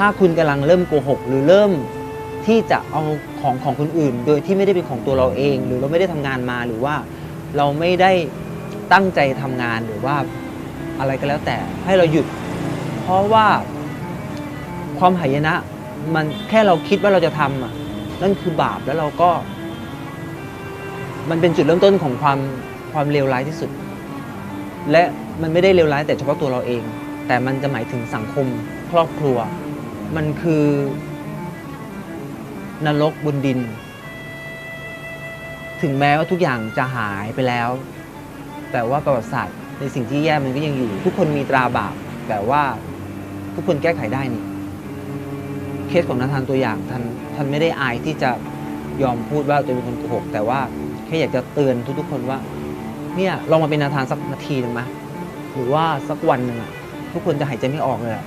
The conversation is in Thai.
ถ้าคุณกำลังเริ่มโกหก หรือเริ่มที่จะเอาของของคนอื่น โดยที่ไม่ได้เป็นของตัวเราเอง หรือเราไม่ได้ทำงานมาหรือว่าเราไม่ได้ตั้งใจทำงานหรือว่าอะไรก็แล้วแต่ให้เราหยุด เพราะว่าความหายนะมันแค่เราคิดว่าเราจะทำอะนั่นคือบาปแล้วเราก็ มันเป็นจุดเริ่มต้นของความความเลวร้ายที่สุด และมันไม่ได้เลวร้ายแต่เฉพาะตัวเราเอง แต่มันจะหมายถึงสังคมครอบครัว มันคือนรกบนดิน ถึงแม้ว่าทุกอย่างจะหายไปแล้ว แต่ว่าประวัติศาสตร์ในสิ่งที่แย่มันก็ยังอยู่ ทุกคนมีตราบาปแต่ว่าทุกคนแก้ไขได้นี่ เคสของนาธานตัวอย่างท่านท่านไม่ได้อายที่จะยอมพูดว่าตัวเป็นคนโกหกแต่ว่าแค่อยากจะเตือนทุกๆ คนว่า เนี่ยลองมาเป็นนาธานสักนาทีหนึ่งไหมหรือว่าสักวันหนึ่งอะทุกคนจะหายใจไม่ออกเลยอะ